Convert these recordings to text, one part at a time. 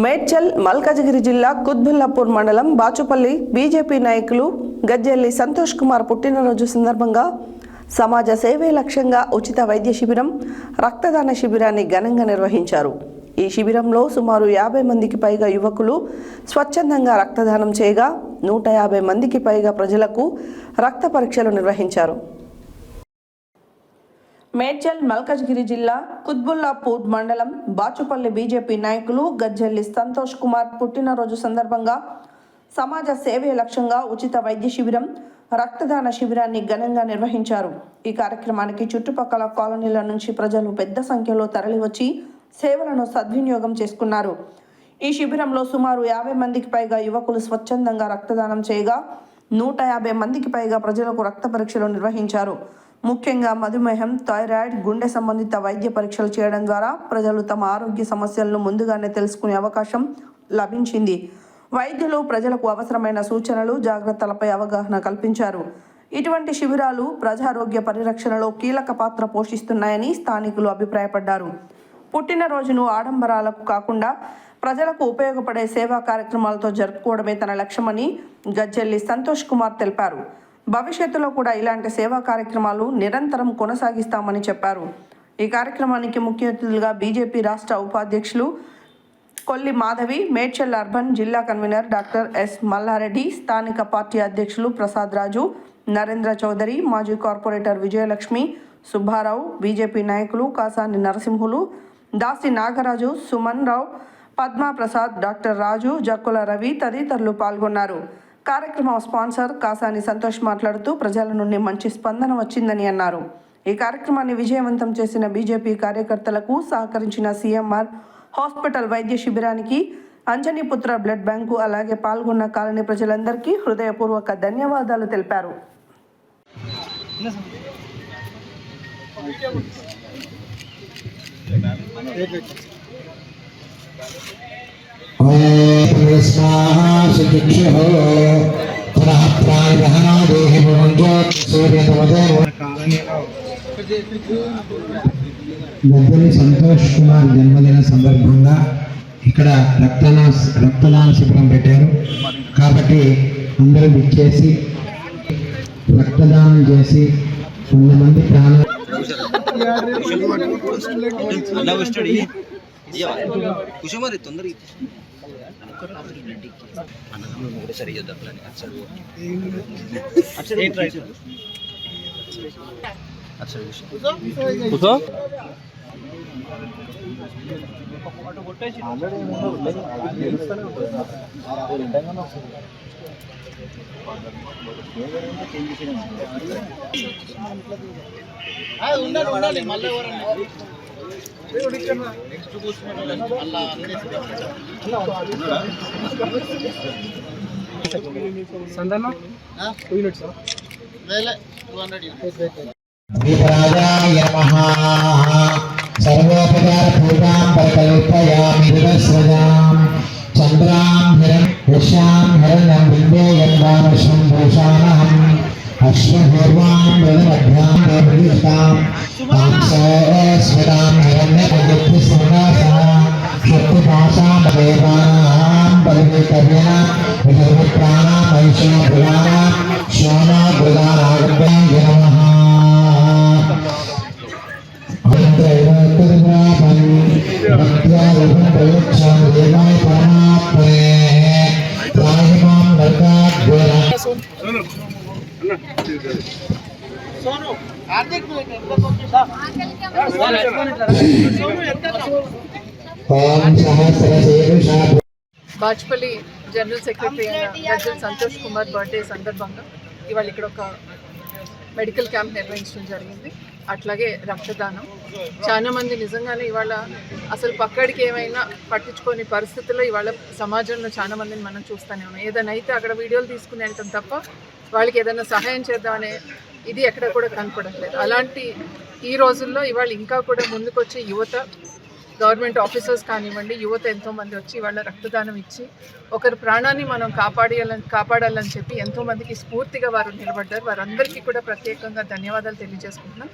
మేడ్చల్ మల్కజగిరి జిల్లా కుత్బుల్లాపూర్ మండలం బాచుపల్లి బీజేపీ నాయకులు గజ్జెల్లి సంతోష్ కుమార్ పుట్టినరోజు సందర్భంగా సమాజ సేవే లక్ష్యంగా ఉచిత వైద్య శిబిరం రక్తదాన శిబిరాన్ని ఘనంగా నిర్వహించారు. ఈ శిబిరంలో సుమారు యాభై మందికి పైగా యువకులు స్వచ్ఛందంగా రక్తదానం చేయగా నూట యాభై మందికి పైగా ప్రజలకు రక్త పరీక్షలు నిర్వహించారు. మేడ్చల్ మల్కజ్గిరి జిల్లా కుత్బుల్లాపూర్ మండలం బాచుపల్లి బీజేపీ నాయకులు గజ్జెల్లి సంతోష్ కుమార్ పుట్టినరోజు సందర్భంగా సమాజ సేవే లక్ష్యంగా ఉచిత వైద్య శిబిరం రక్తదాన శిబిరాన్ని ఘనంగా నిర్వహించారు. ఈ కార్యక్రమానికి చుట్టుపక్కల కాలనీల నుంచి ప్రజలు పెద్ద సంఖ్యలో తరలివచ్చి సేవలను సద్వినియోగం చేసుకున్నారు. ఈ శిబిరంలో సుమారు యాభై మందికి పైగా యువకులు స్వచ్ఛందంగా రక్తదానం చేయగా నూట యాభై మందికి పైగా ప్రజలకు రక్త పరీక్షలు నిర్వహించారు. ముఖ్యంగా మధుమేహం థైరాయిడ్ గుండె సంబంధిత వైద్య పరీక్షలు చేయడం ద్వారా ప్రజలు తమ ఆరోగ్య సమస్యలను ముందుగానే తెలుసుకునే అవకాశం లభించింది. వైద్యులు ప్రజలకు అవసరమైన సూచనలు జాగ్రత్తలపై అవగాహన కల్పించారు. ఇటువంటి శిబిరాలు ప్రజారోగ్య పరిరక్షణలో కీలక పాత్ర పోషిస్తున్నాయని స్థానికులు అభిప్రాయపడ్డారు. పుట్టినరోజును ఆడంబరాలకు కాకుండా ప్రజలకు ఉపయోగపడే సేవా కార్యక్రమాలతో జరుపుకోవడమే తన లక్ష్యమని గజ్జెల్లి సంతోష్ కుమార్ తెలిపారు. భవిష్యత్తులో కూడా ఇలాంటి సేవా కార్యక్రమాలు నిరంతరం కొనసాగిస్తామని చెప్పారు. ఈ కార్యక్రమానికి ముఖ్య అతిథులుగా బీజేపీ రాష్ట్ర ఉపాధ్యక్షులు కొల్లి మాధవి మేడ్చల్ అర్బన్ జిల్లా కన్వీనర్ డాక్టర్ ఎస్ మల్లారెడ్డి స్థానిక పార్టీ అధ్యక్షులు ప్రసాద్ రాజు నరేంద్ర చౌదరి మాజీ కార్పొరేటర్ విజయలక్ష్మి సుబ్బారావు బీజేపీ నాయకులు కాసాని నరసింహులు దాసి నాగరాజు సుమన్ రావు పద్మా ప్రసాద్ డాక్టర్ రాజు జక్కుల రవి తదితరులు పాల్గొన్నారు. కార్యక్రమం స్పాన్సర్ కాసాని సంతోష్ మాట్లాడుతూ ప్రజల నుండి మంచి స్పందన వచ్చిందని అన్నారు. ఈ కార్యక్రమాన్ని విజయవంతం చేసిన బీజేపీ కార్యకర్తలకు సహకరించిన సీఎంఆర్ హాస్పిటల్ వైద్య శిబిరానికి అంజనీపుత్ర బ్లడ్ బ్యాంకు అలాగే పాల్గొన్న కాలనీ ప్రజలందరికీ హృదయపూర్వక ధన్యవాదాలు తెలిపారు. గద్దెని సంతోష్ కుమార్ జన్మదిన సందర్భంగా ఇక్కడ రక్తదాన రక్తదాన శిబిరం పెట్టారు కాబట్టి అందరూ విచ్చేసి రక్తదానం చేసి కొంతమంది ప్రాణ అన్న వస్తాడు కుషమారి తొందరగా ఒకటేసారి ఇద్దాం కూర్చో. దీపరాజాయ నమః. సర్వోపచార పూజాం పరికల్పయామి దివస్రజాం చంద్రాం హిరణ్ యశాం హిరణ్యం బిందే గంగానశం భూషాణహం అశ్వపూర్వాం వేదమధ్యాం దేవదీస్తాం తాంసోస్మితాం హిరణ్యపజత్తి సంగాసః శక్తిపాశాం దేవానాం పరివేకర్యణ విధర్మప్రాణాం వైష్ణవ భుజానాం శ్యామా భుజానాగభ్యాయ నమః బాజ్పల్లి జనరల్ సెక్రటరీ అయిన సంతోష్ కుమార్ బర్త్డే సందర్భంగా ఇవాళ ఇక్కడ ఒక మెడికల్ క్యాంప్ నిర్వహించడం జరిగింది. అట్లాగే రక్తదానం. చాలా మంది నిజంగానే ఇవాళ అసలు పక్కడికి ఏమైనా పట్టించుకొని పరిస్థితుల్లో ఇవాళ సమాజంలో చాలా మందిని మనం చూస్తూనే ఉన్నాం. ఏదైనా అయితే అక్కడ వీడియోలు తీసుకుని వెళ్తాం తప్ప వాళ్ళకి ఏదైనా సహాయం చేద్దామనే ఇది ఎక్కడ కూడా కనపడట్లేదు అలాంటి ఈ రోజుల్లో ఇవాళ ఇంకా కూడా ముందుకొచ్చే యువత గవర్నమెంట్ ఆఫీసర్స్ కానివ్వండి యువత ఎంతోమంది వచ్చి వాళ్ళ రక్తదానం ఇచ్చి ఒకరి ప్రాణాన్ని మనం కాపాడేయాలని కాపాడాలని చెప్పి ఎంతోమందికి స్ఫూర్తిగా వారు నిలబడ్డారు. వారందరికీ కూడా ప్రత్యేకంగా ధన్యవాదాలు తెలియజేసుకుంటున్నాం.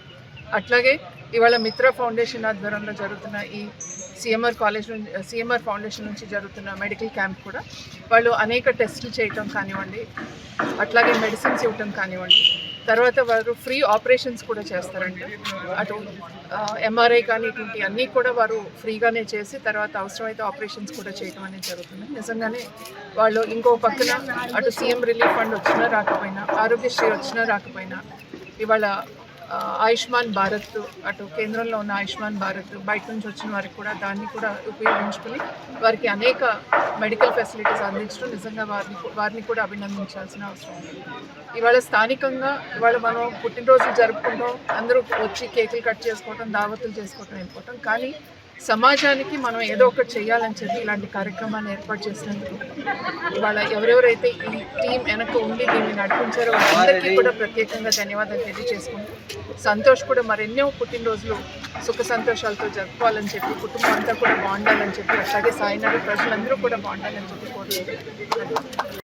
అట్లాగే ఇవాళ మిత్ర ఫౌండేషన్ ఆధ్వర్యంలో జరుగుతున్న ఈ సిఎంఆర్ కాలేజ్ నుంచి సిఎంఆర్ ఫౌండేషన్ నుంచి జరుగుతున్న మెడికల్ క్యాంప్ కూడా వాళ్ళు అనేక టెస్టులు చేయటం కానివ్వండి అట్లాగే మెడిసిన్స్ ఇవ్వటం కానివ్వండి తర్వాత వారు ఫ్రీ ఆపరేషన్స్ కూడా చేస్తారంట. అటు ఎంఆర్ఐ కానీ ఇటువంటి అన్నీ కూడా వారు ఫ్రీగానే చేసి తర్వాత అవసరమైతే ఆపరేషన్స్ కూడా చేయడం అనేది జరుగుతుంది. నిజంగానే వాళ్ళు ఇంకో పక్కన అటు సీఎం రిలీఫ్ ఫండ్ వచ్చినా రాకపోయినా ఆరోగ్యశ్రీ వచ్చినా రాకపోయినా ఇవాళ ఆయుష్మాన్ భారత్ అటు కేంద్రంలో ఉన్న ఆయుష్మాన్ భారత్ బయట నుంచి వచ్చిన వారికి కూడా దాన్ని కూడా ఉపయోగించుకుని వారికి అనేక మెడికల్ ఫెసిలిటీస్ అందించడం నిజంగా వారిని వారిని కూడా అభినందించాల్సిన అవసరం ఉంది. ఇవాళ స్థానికంగా ఇవాళ మనం పుట్టినరోజులు జరుపుకుంటాం అందరూ వచ్చి కేకులు కట్ చేసుకోవటం దావతులు చేసుకోవటం వెళ్ళిపోవటం కానీ సమాజానికి మనం ఏదో ఒకటి చేయాలని చెప్పి ఇలాంటి కార్యక్రమాన్ని ఏర్పాటు చేసినందుకు ఇవాళ ఎవరెవరైతే ఈ టీం వెనక ఉండి దీన్ని నడిపించారో వాళ్ళందరికీ కూడా ప్రత్యేకంగా ధన్యవాదాలు తెలియజేసుకుంటూ సంతోష్ కూడా మరెన్నో పుట్టినరోజులు సుఖ సంతోషాలతో జరుపుకోవాలని చెప్పి కుటుంబం అంతా కూడా బాగుండాలని చెప్పి అట్లాగే సాయినాడు ప్రజలందరూ కూడా బాగుండాలని చెప్పి కోరుకుంటున్నాను.